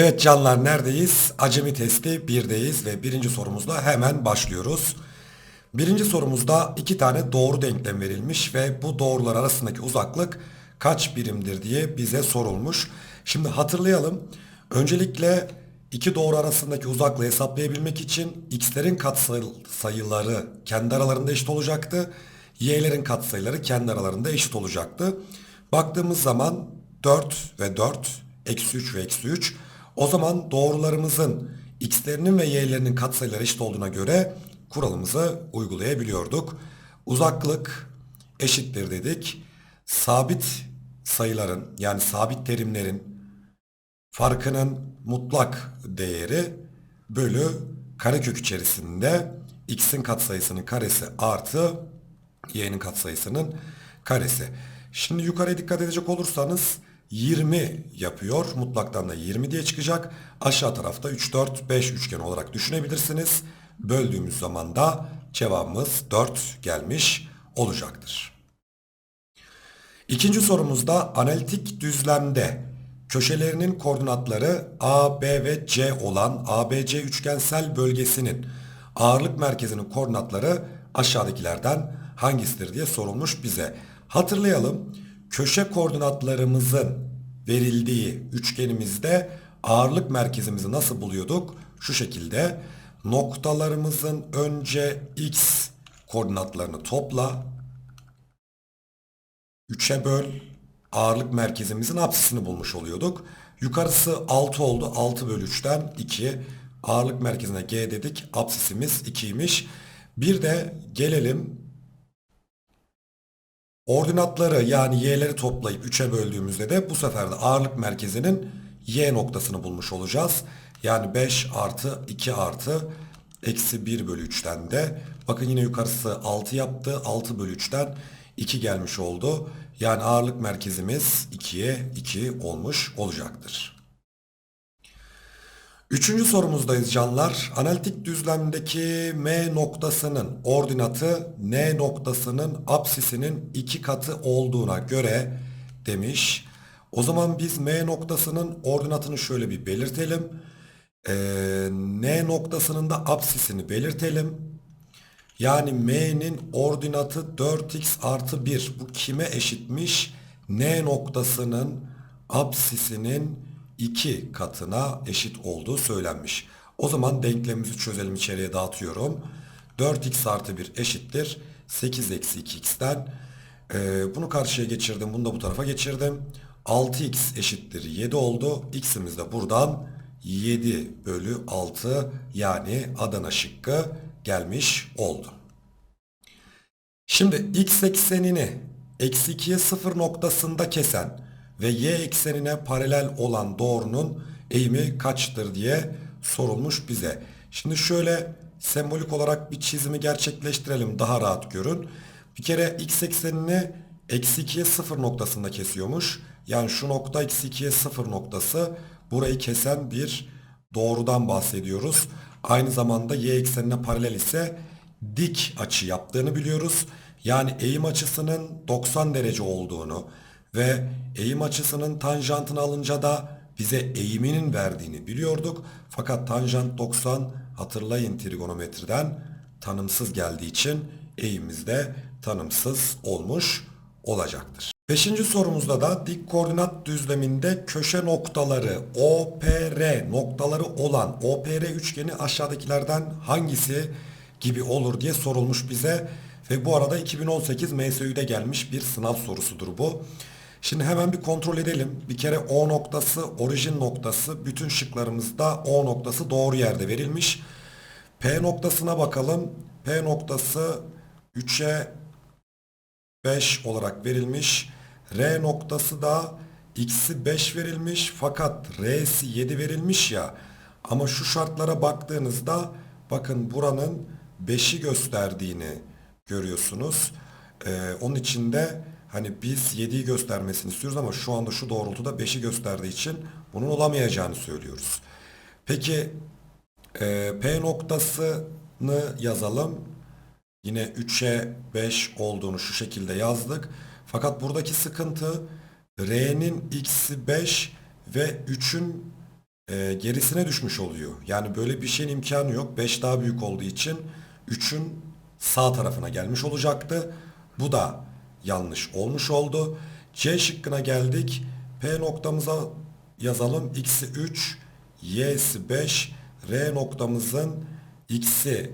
Evet canlar neredeyiz? Acemi testi 1'deyiz ve birinci sorumuzla hemen başlıyoruz. Birinci sorumuzda iki tane doğru denklem verilmiş ve bu doğrular arasındaki uzaklık kaç birimdir diye bize sorulmuş. Şimdi hatırlayalım. Öncelikle iki doğru arasındaki uzaklığı hesaplayabilmek için x'lerin katsayıları kendi aralarında eşit olacaktı. y'lerin katsayıları kendi aralarında eşit olacaktı. Baktığımız zaman 4 ve 4, eksi 3 ve eksi 3. O zaman doğrularımızın x'lerinin ve y'lerinin katsayıları eşit olduğuna göre kuralımızı uygulayabiliyorduk. Uzaklık eşittir dedik. Sabit sayıların yani sabit terimlerin farkının mutlak değeri bölü karekök içerisinde x'in katsayısının karesi artı y'nin katsayısının karesi. Şimdi yukarıya dikkat edecek olursanız 20 yapıyor. Mutlaktan da 20 diye çıkacak. Aşağı tarafta 3, 4, 5 üçgen olarak düşünebilirsiniz. Böldüğümüz zaman da cevabımız 4 gelmiş olacaktır. İkinci sorumuzda analitik düzlemde köşelerinin koordinatları A, B ve C olan ABC üçgensel bölgesinin ağırlık merkezinin koordinatları aşağıdakilerden hangisidir diye sorulmuş bize. Hatırlayalım köşe koordinatlarımızın verildiği üçgenimizde ağırlık merkezimizi nasıl buluyorduk? Şu şekilde noktalarımızın önce x koordinatlarını topla 3'e böl ağırlık merkezimizin apsisini bulmuş oluyorduk. Yukarısı 6 oldu. 6 bölü 3'ten 2. Ağırlık merkezine G dedik. Apsisimiz 2'ymiş. Bir de gelelim ordinatları yani y'leri toplayıp 3'e böldüğümüzde de bu sefer de ağırlık merkezinin y noktasını bulmuş olacağız. Yani 5 artı 2 artı eksi 1 bölü 3'ten de bakın yine yukarısı 6 yaptı. 6 bölü 3'ten 2 gelmiş oldu. Yani ağırlık merkezimiz 2'ye 2 olmuş olacaktır. Üçüncü sorumuzdayız canlar. Analitik düzlemdeki M noktasının ordinatı N noktasının apsisinin iki katı olduğuna göre demiş. O zaman biz M noktasının ordinatını şöyle bir belirtelim. Ee, N noktasının da apsisini belirtelim. Yani m'nin ordinatı 4x artı 1. Bu kime eşitmiş? N noktasının apsisinin 2 katına eşit olduğu söylenmiş. O zaman denklemimizi çözelim içeriye dağıtıyorum. 4x artı 1 eşittir. 8 eksi 2x'ten. Ee, bunu karşıya geçirdim. Bunu da bu tarafa geçirdim. 6x eşittir 7 oldu. x'imiz de buradan 7 bölü 6 yani Adana şıkkı gelmiş oldu. Şimdi x eksenini eksi 2'ye 0 noktasında kesen ve y eksenine paralel olan doğrunun eğimi kaçtır diye sorulmuş bize. Şimdi şöyle sembolik olarak bir çizimi gerçekleştirelim daha rahat görün. Bir kere x eksenini eksi 2'ye 0 noktasında kesiyormuş. Yani şu nokta eksi 2'ye 0 noktası burayı kesen bir doğrudan bahsediyoruz. Aynı zamanda y eksenine paralel ise dik açı yaptığını biliyoruz. Yani eğim açısının 90 derece olduğunu ve eğim açısının tanjantını alınca da bize eğiminin verdiğini biliyorduk. Fakat tanjant 90 hatırlayın trigonometriden tanımsız geldiği için eğimimiz de tanımsız olmuş olacaktır. Beşinci sorumuzda da dik koordinat düzleminde köşe noktaları OPR noktaları olan OPR üçgeni aşağıdakilerden hangisi gibi olur diye sorulmuş bize. Ve bu arada 2018 MSÜ'de gelmiş bir sınav sorusudur bu. Şimdi hemen bir kontrol edelim. Bir kere O noktası, orijin noktası, bütün şıklarımızda O noktası doğru yerde verilmiş. P noktasına bakalım. P noktası 3'e 5 olarak verilmiş. R noktası da x'i 5 verilmiş fakat r'si 7 verilmiş ya. Ama şu şartlara baktığınızda bakın buranın 5'i gösterdiğini görüyorsunuz. Ee, onun için de hani biz 7'yi göstermesini istiyoruz ama şu anda şu doğrultuda 5'i gösterdiği için bunun olamayacağını söylüyoruz. Peki e, P noktasını yazalım. Yine 3'e 5 olduğunu şu şekilde yazdık. Fakat buradaki sıkıntı R'nin x'i 5 ve 3'ün e, gerisine düşmüş oluyor. Yani böyle bir şeyin imkanı yok. 5 daha büyük olduğu için 3'ün sağ tarafına gelmiş olacaktı. Bu da yanlış olmuş oldu. C şıkkına geldik. P noktamıza yazalım. X'i 3, Y'si 5, R noktamızın X'i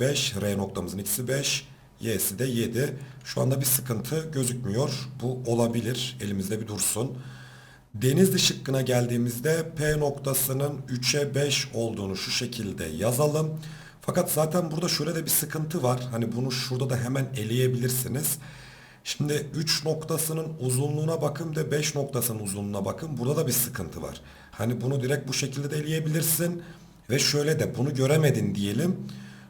5, R noktamızın X'i 5, Y'si de 7. Şu anda bir sıkıntı gözükmüyor. Bu olabilir. Elimizde bir dursun. Denizli şıkkına geldiğimizde P noktasının 3'e 5 olduğunu şu şekilde yazalım. Fakat zaten burada şöyle de bir sıkıntı var. Hani bunu şurada da hemen eleyebilirsiniz. Şimdi 3 noktasının uzunluğuna bakın ve 5 noktasının uzunluğuna bakın. Burada da bir sıkıntı var. Hani bunu direkt bu şekilde de eleyebilirsin. Ve şöyle de bunu göremedin diyelim.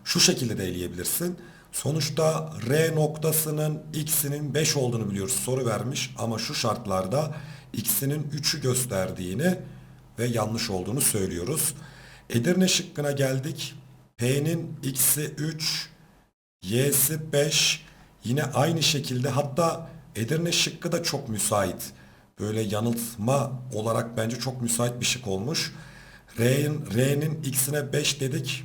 Şu şekilde de eleyebilirsin. Sonuçta R noktasının x'inin 5 olduğunu biliyoruz. Soru vermiş ama şu şartlarda x'inin 3'ü gösterdiğini ve yanlış olduğunu söylüyoruz. Edirne şıkkına geldik. P'nin x'i 3, y'si 5. Yine aynı şekilde hatta Edirne şıkkı da çok müsait. Böyle yanıltma olarak bence çok müsait bir şık olmuş. R'nin R'nin x'ine 5 dedik.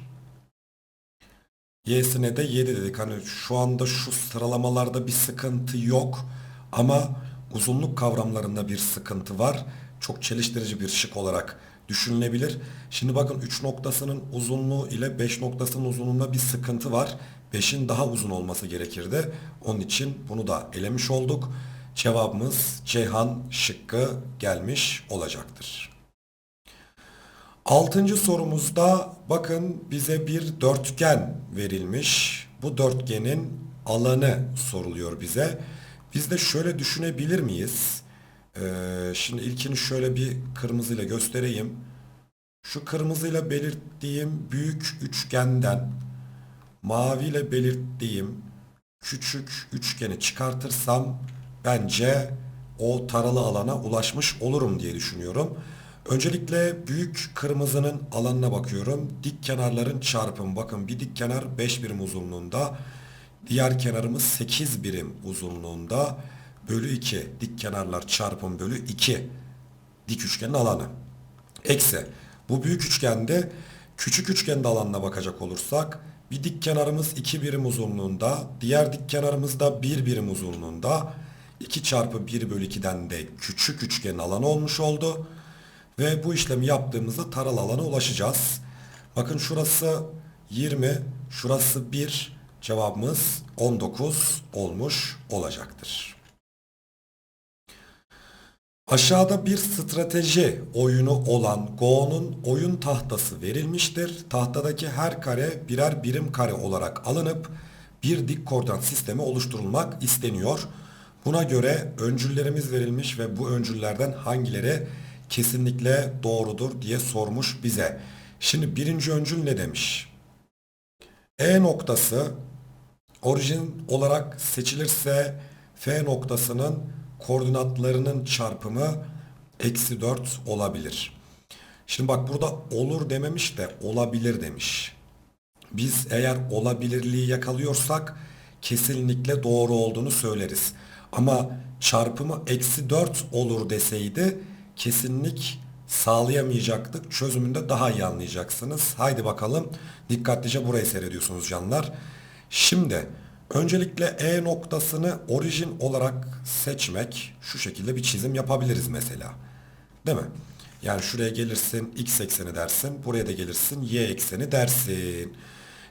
Y'sine de 7 dedik. Hani şu anda şu sıralamalarda bir sıkıntı yok. Ama uzunluk kavramlarında bir sıkıntı var. Çok çeliştirici bir şık olarak düşünülebilir. Şimdi bakın 3 noktasının uzunluğu ile 5 noktasının uzunluğunda bir sıkıntı var. 5'in daha uzun olması gerekirdi. Onun için bunu da elemiş olduk. Cevabımız Ceyhan şıkkı gelmiş olacaktır. Altıncı sorumuzda bakın bize bir dörtgen verilmiş. Bu dörtgenin alanı soruluyor bize. Biz de şöyle düşünebilir miyiz? Ee, şimdi ilkini şöyle bir kırmızıyla göstereyim. Şu kırmızıyla belirttiğim büyük üçgenden maviyle belirttiğim küçük üçgeni çıkartırsam bence o taralı alana ulaşmış olurum diye düşünüyorum. Öncelikle büyük kırmızının alanına bakıyorum. Dik kenarların çarpımı. Bakın bir dik kenar 5 birim uzunluğunda. Diğer kenarımız 8 birim uzunluğunda. Bölü 2. Dik kenarlar çarpım bölü 2. Dik üçgenin alanı. Eksi. Bu büyük üçgende küçük üçgende alanına bakacak olursak bir dik kenarımız 2 birim uzunluğunda. Diğer dik kenarımız da 1 birim uzunluğunda. 2 çarpı 1 bölü 2'den de küçük üçgenin alanı olmuş oldu. Ve bu işlemi yaptığımızda taral alana ulaşacağız. Bakın şurası 20, şurası 1. Cevabımız 19 olmuş olacaktır. Aşağıda bir strateji oyunu olan Go'nun oyun tahtası verilmiştir. Tahtadaki her kare birer birim kare olarak alınıp bir dik koordinat sistemi oluşturulmak isteniyor. Buna göre öncüllerimiz verilmiş ve bu öncüllerden hangileri kesinlikle doğrudur diye sormuş bize. Şimdi birinci öncül ne demiş? E noktası orijin olarak seçilirse F noktasının koordinatlarının çarpımı eksi 4 olabilir. Şimdi bak burada olur dememiş de olabilir demiş. Biz eğer olabilirliği yakalıyorsak kesinlikle doğru olduğunu söyleriz. Ama çarpımı eksi 4 olur deseydi kesinlik sağlayamayacaktık. Çözümünde daha iyi anlayacaksınız. Haydi bakalım dikkatlice burayı seyrediyorsunuz canlar. Şimdi öncelikle E noktasını orijin olarak seçmek şu şekilde bir çizim yapabiliriz mesela. Değil mi? Yani şuraya gelirsin x ekseni dersin. Buraya da gelirsin y ekseni dersin.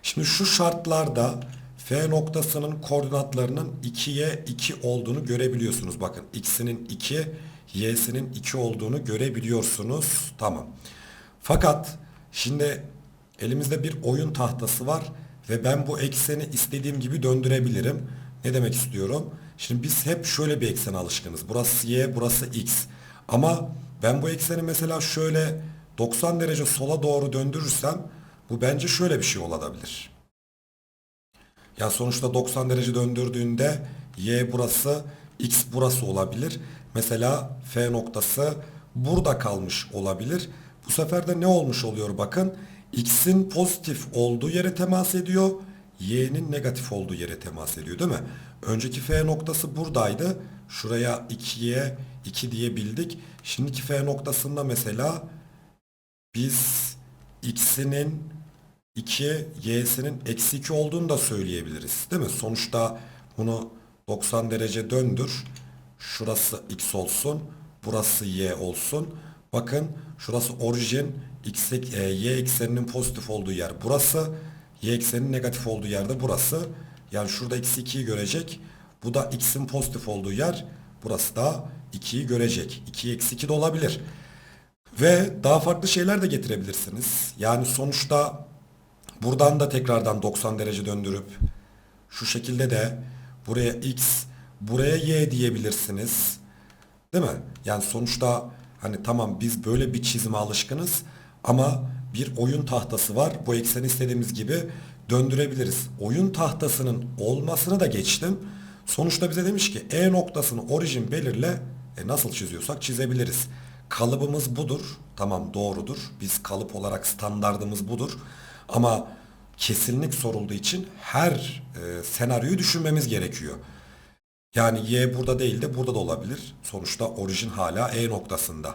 Şimdi şu şartlarda F noktasının koordinatlarının 2'ye 2 olduğunu görebiliyorsunuz. Bakın x'inin 2, y'sinin 2 olduğunu görebiliyorsunuz. Tamam. Fakat şimdi elimizde bir oyun tahtası var ve ben bu ekseni istediğim gibi döndürebilirim. Ne demek istiyorum? Şimdi biz hep şöyle bir eksene alışkınız. Burası y, burası x. Ama ben bu ekseni mesela şöyle 90 derece sola doğru döndürürsem bu bence şöyle bir şey olabilir. Ya sonuçta 90 derece döndürdüğünde y burası, x burası olabilir. Mesela F noktası burada kalmış olabilir. Bu sefer de ne olmuş oluyor bakın. X'in pozitif olduğu yere temas ediyor. Y'nin negatif olduğu yere temas ediyor değil mi? Önceki F noktası buradaydı. Şuraya 2'ye 2 diyebildik. Şimdiki F noktasında mesela biz x'inin 2, y'sinin eksi 2 olduğunu da söyleyebiliriz. Değil mi? Sonuçta bunu 90 derece döndür. Şurası x olsun. Burası y olsun. Bakın şurası orijin. X, e, y ekseninin pozitif olduğu yer burası. Y ekseninin negatif olduğu yerde burası. Yani şurada eksi 2'yi görecek. Bu da x'in pozitif olduğu yer. Burası da 2'yi görecek. 2 eksi 2 de olabilir. Ve daha farklı şeyler de getirebilirsiniz. Yani sonuçta buradan da tekrardan 90 derece döndürüp şu şekilde de buraya x, buraya y diyebilirsiniz. Değil mi? Yani sonuçta hani tamam biz böyle bir çizime alışkınız ama bir oyun tahtası var. Bu ekseni istediğimiz gibi döndürebiliriz. Oyun tahtasının olmasını da geçtim. Sonuçta bize demiş ki E noktasını orijin belirle. E nasıl çiziyorsak çizebiliriz. Kalıbımız budur. Tamam doğrudur. Biz kalıp olarak standardımız budur. Ama kesinlik sorulduğu için her e, senaryoyu düşünmemiz gerekiyor. Yani y burada değil de burada da olabilir. Sonuçta orijin hala e noktasında.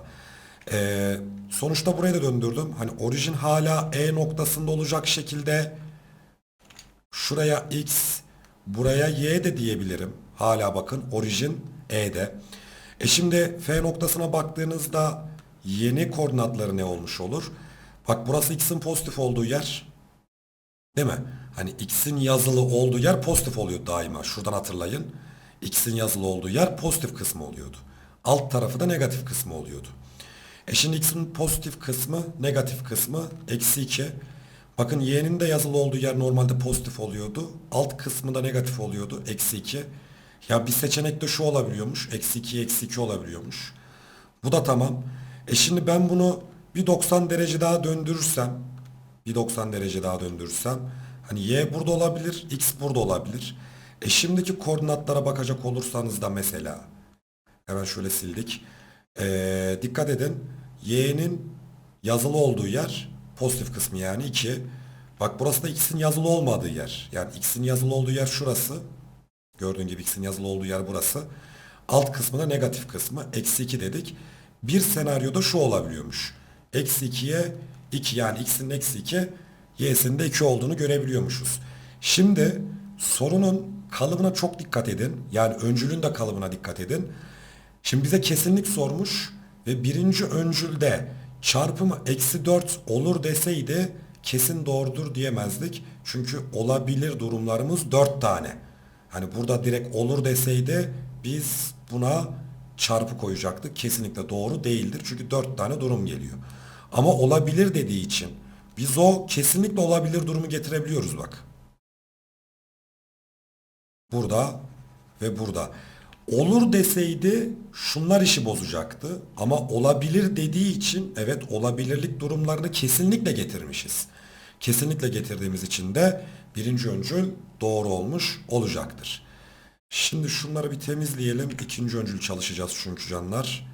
Ee, sonuçta buraya da döndürdüm. Hani orijin hala e noktasında olacak şekilde şuraya x, buraya y de diyebilirim. Hala bakın orijin e'de. E şimdi f noktasına baktığınızda yeni koordinatları ne olmuş olur? Bak burası x'in pozitif olduğu yer. Değil mi? Hani x'in yazılı olduğu yer pozitif oluyor daima. Şuradan hatırlayın. X'in yazılı olduğu yer pozitif kısmı oluyordu. Alt tarafı da negatif kısmı oluyordu. E şimdi X'in pozitif kısmı, negatif kısmı eksi 2. Bakın Y'nin de yazılı olduğu yer normalde pozitif oluyordu. Alt kısmı da negatif oluyordu. Eksi 2. Ya bir seçenek de şu olabiliyormuş. Eksi 2, eksi 2 olabiliyormuş. Bu da tamam. E şimdi ben bunu bir 90 derece daha döndürürsem bir 90 derece daha döndürürsem hani y burada olabilir, x burada olabilir. E şimdiki koordinatlara bakacak olursanız da mesela hemen şöyle sildik. E, dikkat edin. Y'nin yazılı olduğu yer pozitif kısmı yani 2. Bak burası da x'in yazılı olmadığı yer. Yani x'in yazılı olduğu yer şurası. Gördüğün gibi x'in yazılı olduğu yer burası. Alt kısmı da negatif kısmı. Eksi 2 dedik. Bir senaryoda şu olabiliyormuş. Eksi 2'ye 2 yani x'in eksi 2 y'sinin de 2 olduğunu görebiliyormuşuz. Şimdi sorunun kalıbına çok dikkat edin. Yani öncülün de kalıbına dikkat edin. Şimdi bize kesinlik sormuş ve birinci öncülde çarpımı eksi 4 olur deseydi kesin doğrudur diyemezdik. Çünkü olabilir durumlarımız 4 tane. Hani burada direkt olur deseydi biz buna çarpı koyacaktık. Kesinlikle doğru değildir. Çünkü 4 tane durum geliyor. Ama olabilir dediği için biz o kesinlikle olabilir durumu getirebiliyoruz bak. Burada ve burada. Olur deseydi şunlar işi bozacaktı. Ama olabilir dediği için evet olabilirlik durumlarını kesinlikle getirmişiz. Kesinlikle getirdiğimiz için de birinci öncül doğru olmuş olacaktır. Şimdi şunları bir temizleyelim. İkinci öncül çalışacağız çünkü canlar.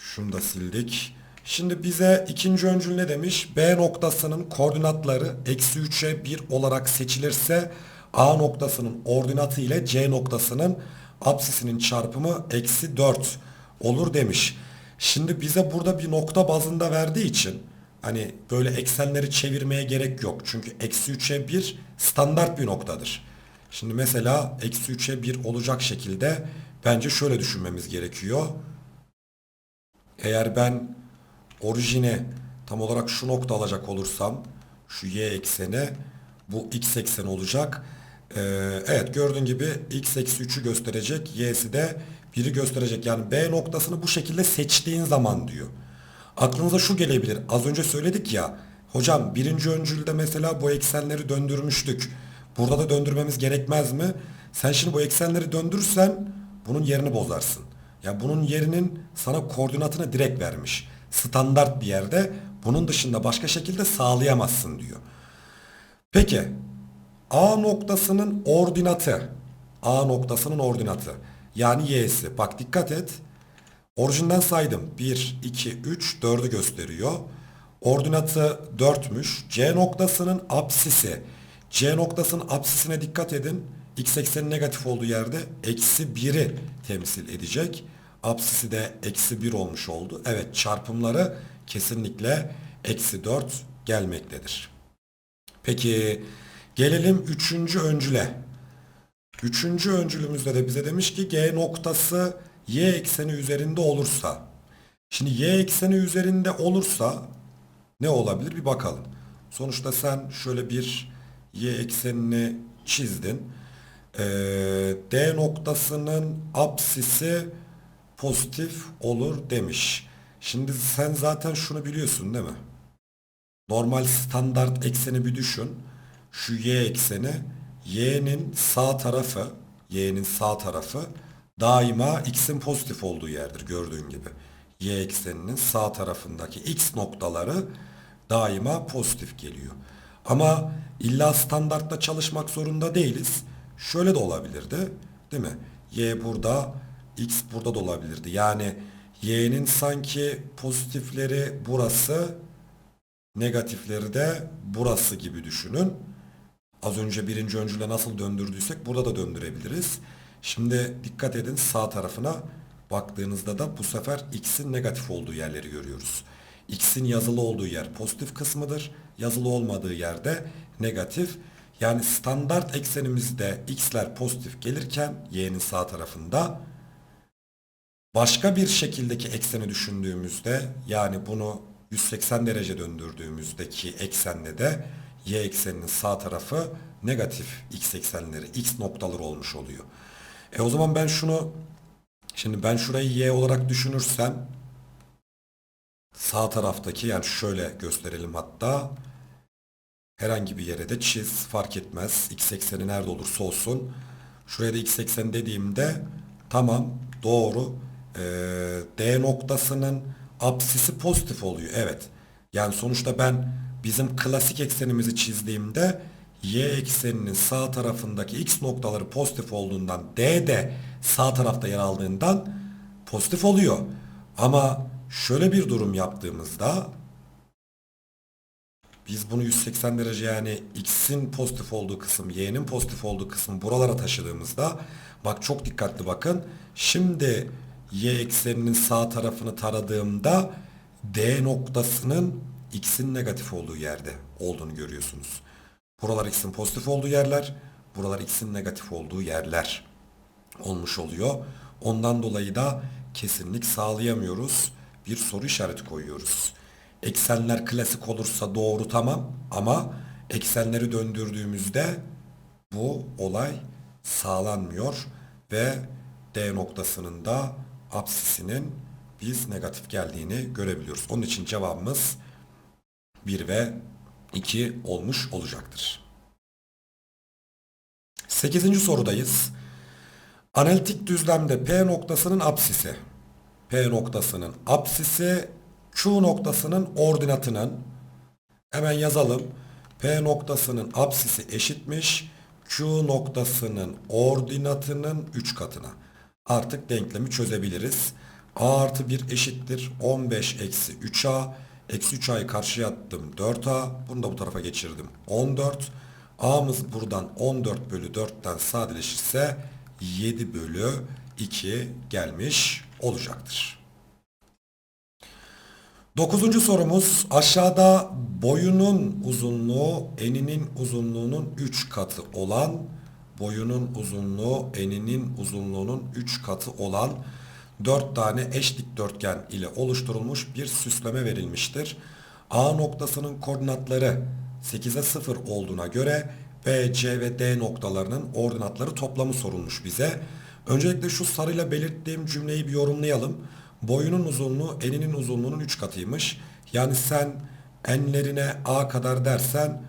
Şunu da sildik. Şimdi bize ikinci öncül ne demiş? B noktasının koordinatları eksi 3'e 1 olarak seçilirse A noktasının ordinatı ile C noktasının apsisinin çarpımı eksi 4 olur demiş. Şimdi bize burada bir nokta bazında verdiği için hani böyle eksenleri çevirmeye gerek yok. Çünkü eksi 3'e 1 standart bir noktadır. Şimdi mesela eksi 3'e 1 olacak şekilde bence şöyle düşünmemiz gerekiyor. Eğer ben orijini tam olarak şu nokta alacak olursam şu y ekseni bu x ekseni olacak. Ee, evet gördüğün gibi x eksi 3'ü gösterecek. Y'si de 1'i gösterecek. Yani B noktasını bu şekilde seçtiğin zaman diyor. Aklınıza şu gelebilir. Az önce söyledik ya. Hocam birinci öncülde mesela bu eksenleri döndürmüştük. Burada da döndürmemiz gerekmez mi? Sen şimdi bu eksenleri döndürürsen bunun yerini bozarsın. Ya bunun yerinin sana koordinatını direkt vermiş. Standart bir yerde bunun dışında başka şekilde sağlayamazsın diyor. Peki A noktasının ordinatı. A noktasının ordinatı. Yani y'si. Bak dikkat et. Orijinden saydım. 1, 2, 3, 4'ü gösteriyor. Ordinatı 4'müş. C noktasının apsisi. C noktasının apsisine dikkat edin. X eksenin negatif olduğu yerde eksi 1'i temsil edecek. Apsisi de eksi 1 olmuş oldu. Evet çarpımları kesinlikle eksi 4 gelmektedir. Peki gelelim üçüncü öncüle. Üçüncü öncülümüzde de bize demiş ki G noktası y ekseni üzerinde olursa. Şimdi y ekseni üzerinde olursa ne olabilir bir bakalım. Sonuçta sen şöyle bir y eksenini çizdin. Ee, D noktasının apsisi pozitif olur demiş. Şimdi sen zaten şunu biliyorsun değil mi? Normal standart ekseni bir düşün. Şu y ekseni y'nin sağ tarafı y'nin sağ tarafı daima x'in pozitif olduğu yerdir gördüğün gibi. Y ekseninin sağ tarafındaki x noktaları daima pozitif geliyor. Ama illa standartta çalışmak zorunda değiliz. Şöyle de olabilirdi değil mi? Y burada x burada da olabilirdi. Yani y'nin sanki pozitifleri burası negatifleri de burası gibi düşünün. Az önce birinci öncüle nasıl döndürdüysek burada da döndürebiliriz. Şimdi dikkat edin sağ tarafına baktığınızda da bu sefer x'in negatif olduğu yerleri görüyoruz. x'in yazılı olduğu yer pozitif kısmıdır. Yazılı olmadığı yerde negatif. Yani standart eksenimizde x'ler pozitif gelirken y'nin sağ tarafında başka bir şekildeki ekseni düşündüğümüzde yani bunu 180 derece döndürdüğümüzdeki eksenle de y ekseninin sağ tarafı negatif x eksenleri, x noktaları olmuş oluyor. E o zaman ben şunu şimdi ben şurayı y olarak düşünürsem sağ taraftaki yani şöyle gösterelim hatta herhangi bir yere de çiz fark etmez. X ekseni nerede olursa olsun. Şuraya da x eksen dediğimde tamam doğru ee, D noktasının apsisi pozitif oluyor. Evet. Yani sonuçta ben bizim klasik eksenimizi çizdiğimde y ekseninin sağ tarafındaki x noktaları pozitif olduğundan D de sağ tarafta yer aldığından pozitif oluyor. Ama şöyle bir durum yaptığımızda biz bunu 180 derece yani x'in pozitif olduğu kısım, y'nin pozitif olduğu kısım buralara taşıdığımızda bak çok dikkatli bakın. Şimdi y ekseninin sağ tarafını taradığımda D noktasının x'in negatif olduğu yerde olduğunu görüyorsunuz. Buralar x'in pozitif olduğu yerler, buralar x'in negatif olduğu yerler olmuş oluyor. Ondan dolayı da kesinlik sağlayamıyoruz. Bir soru işareti koyuyoruz. Eksenler klasik olursa doğru tamam ama eksenleri döndürdüğümüzde bu olay sağlanmıyor ve D noktasının da apsisinin biz negatif geldiğini görebiliyoruz. Onun için cevabımız 1 ve 2 olmuş olacaktır. 8. sorudayız. Analitik düzlemde P noktasının apsisi. P noktasının apsisi Q noktasının ordinatının hemen yazalım. P noktasının apsisi eşitmiş Q noktasının ordinatının 3 katına. Artık denklemi çözebiliriz. A artı 1 eşittir 15 eksi 3A. Eksi 3A'yı karşıya attım 4A. Bunu da bu tarafa geçirdim 14. A'mız buradan 14 bölü 4'ten sadeleşirse 7 bölü 2 gelmiş olacaktır. Dokuzuncu sorumuz aşağıda boyunun uzunluğu eninin uzunluğunun 3 katı olan boyunun uzunluğu eninin uzunluğunun 3 katı olan 4 tane eş dikdörtgen ile oluşturulmuş bir süsleme verilmiştir. A noktasının koordinatları 8'e 0 olduğuna göre B, C ve D noktalarının ordinatları toplamı sorulmuş bize. Öncelikle şu sarıyla belirttiğim cümleyi bir yorumlayalım. Boyunun uzunluğu eninin uzunluğunun 3 katıymış. Yani sen enlerine A kadar dersen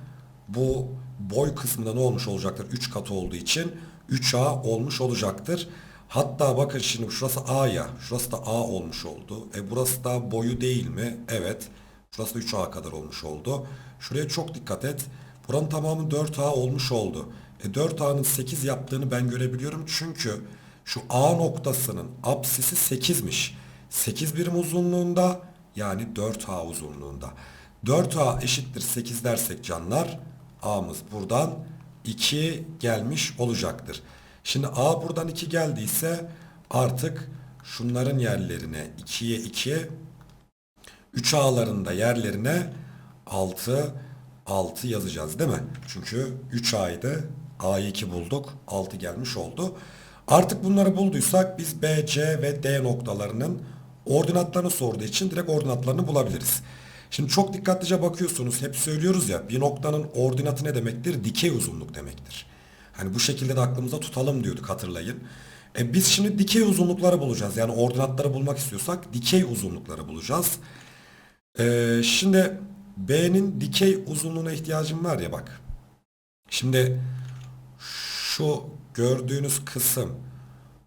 bu boy kısmında ne olmuş olacaktır? 3 katı olduğu için 3A olmuş olacaktır. Hatta bakın şimdi şurası A ya. Şurası da A olmuş oldu. E burası da boyu değil mi? Evet. Şurası da 3A kadar olmuş oldu. Şuraya çok dikkat et. Buranın tamamı 4A olmuş oldu. E 4A'nın 8 yaptığını ben görebiliyorum. Çünkü şu A noktasının apsisi 8'miş. 8 birim uzunluğunda yani 4A uzunluğunda. 4A eşittir 8 dersek canlar A'mız buradan 2 gelmiş olacaktır. Şimdi A buradan 2 geldiyse artık şunların yerlerine 2'ye 2 3 A'larında yerlerine 6 6 yazacağız değil mi? Çünkü 3 A'ydı. A'yı 2 bulduk. 6 gelmiş oldu. Artık bunları bulduysak biz B, C ve D noktalarının ordinatlarını sorduğu için direkt ordinatlarını bulabiliriz. Şimdi çok dikkatlice bakıyorsunuz. Hep söylüyoruz ya bir noktanın ordinatı ne demektir? Dikey uzunluk demektir. Hani bu şekilde de aklımıza tutalım diyorduk hatırlayın. E biz şimdi dikey uzunlukları bulacağız. Yani ordinatları bulmak istiyorsak dikey uzunlukları bulacağız. Ee, şimdi B'nin dikey uzunluğuna ihtiyacım var ya bak. Şimdi şu gördüğünüz kısım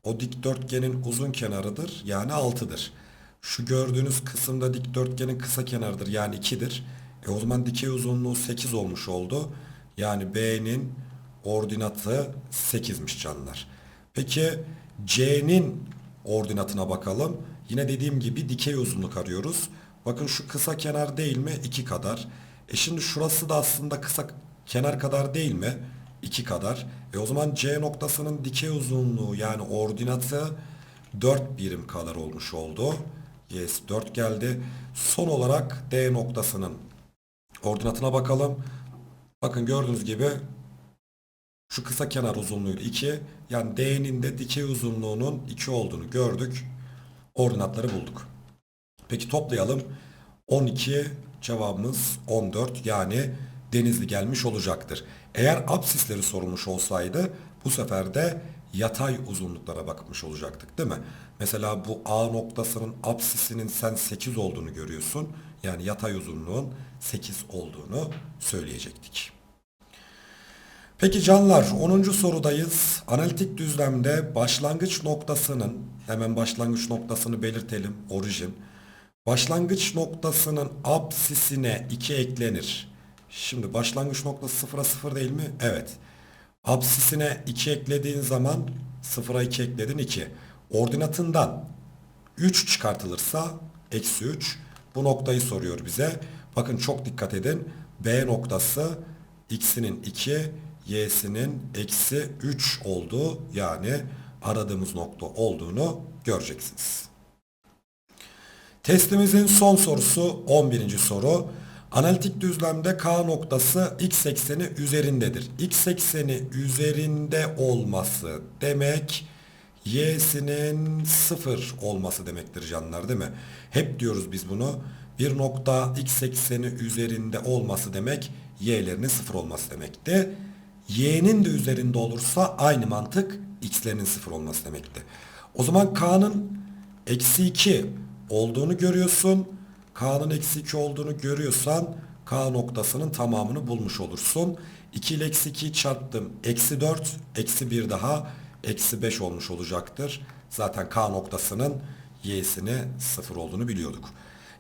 o dikdörtgenin uzun kenarıdır yani 6'dır. Şu gördüğünüz kısımda dikdörtgenin kısa kenarıdır yani 2'dir. E o zaman dikey uzunluğu 8 olmuş oldu. Yani B'nin ordinatı 8'miş canlar. Peki C'nin ordinatına bakalım. Yine dediğim gibi dikey uzunluk arıyoruz. Bakın şu kısa kenar değil mi? 2 kadar. E şimdi şurası da aslında kısa kenar kadar değil mi? 2 kadar. E o zaman C noktasının dikey uzunluğu yani ordinatı 4 birim kadar olmuş oldu. Yes 4 geldi. Son olarak D noktasının ordinatına bakalım. Bakın gördüğünüz gibi şu kısa kenar uzunluğu 2. Yani D'nin de dikey uzunluğunun 2 olduğunu gördük. Ordinatları bulduk. Peki toplayalım. 12 cevabımız 14 yani denizli gelmiş olacaktır. Eğer absisleri sorulmuş olsaydı bu sefer de yatay uzunluklara bakmış olacaktık değil mi? Mesela bu A noktasının absisinin sen 8 olduğunu görüyorsun. Yani yatay uzunluğun 8 olduğunu söyleyecektik. Peki canlar 10. sorudayız. Analitik düzlemde başlangıç noktasının hemen başlangıç noktasını belirtelim. Orijin. Başlangıç noktasının absisine 2 eklenir. Şimdi başlangıç noktası 0'a 0 değil mi? Evet. Absisine 2 eklediğin zaman 0'a 2 ekledin 2. Ordinatından 3 çıkartılırsa eksi 3. Bu noktayı soruyor bize. Bakın çok dikkat edin. B noktası x'inin 2, y'sinin eksi 3 olduğu yani aradığımız nokta olduğunu göreceksiniz. Testimizin son sorusu 11. soru. Analitik düzlemde K noktası x ekseni üzerindedir. X ekseni üzerinde olması demek y'sinin sıfır olması demektir canlar değil mi? Hep diyoruz biz bunu. Bir nokta x ekseni üzerinde olması demek y'lerinin sıfır olması demekti. Y'nin de üzerinde olursa aynı mantık x'lerinin sıfır olması demekti. O zaman k'nın eksi 2 olduğunu görüyorsun. K'nın eksi 2 olduğunu görüyorsan K noktasının tamamını bulmuş olursun. 2 ile eksi 2'yi çarptım. Eksi 4, eksi 1 daha eksi 5 olmuş olacaktır. Zaten K noktasının y'sini 0 olduğunu biliyorduk.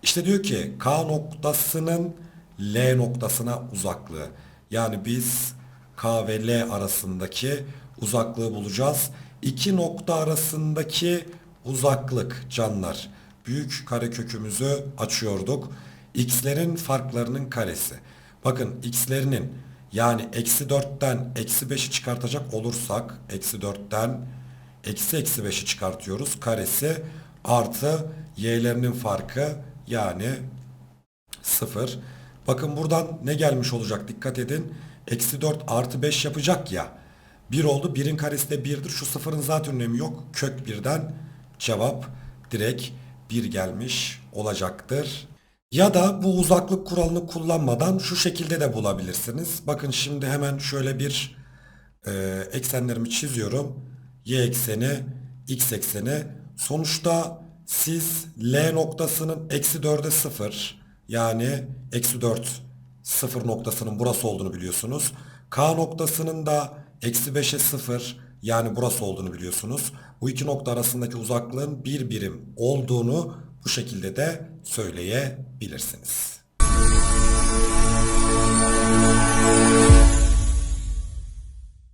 İşte diyor ki K noktasının L noktasına uzaklığı. Yani biz K ve L arasındaki uzaklığı bulacağız. İki nokta arasındaki uzaklık canlar büyük kare kökümüzü açıyorduk. X'lerin farklarının karesi. Bakın x'lerinin yani eksi 4'ten eksi 5'i çıkartacak olursak eksi 4'ten eksi eksi 5'i çıkartıyoruz. Karesi artı y'lerinin farkı yani 0. Bakın buradan ne gelmiş olacak dikkat edin. Eksi 4 artı 5 yapacak ya. 1 oldu. 1'in karesi de 1'dir. Şu sıfırın zaten önemi yok. Kök 1'den cevap direkt 1 gelmiş olacaktır. Ya da bu uzaklık kuralını kullanmadan şu şekilde de bulabilirsiniz. Bakın şimdi hemen şöyle bir e, eksenlerimi çiziyorum. Y ekseni, X ekseni. Sonuçta siz L noktasının eksi 4'e 0 yani eksi 4 0 noktasının burası olduğunu biliyorsunuz. K noktasının da eksi 5'e 0 yani burası olduğunu biliyorsunuz. Bu iki nokta arasındaki uzaklığın bir birim olduğunu bu şekilde de söyleyebilirsiniz.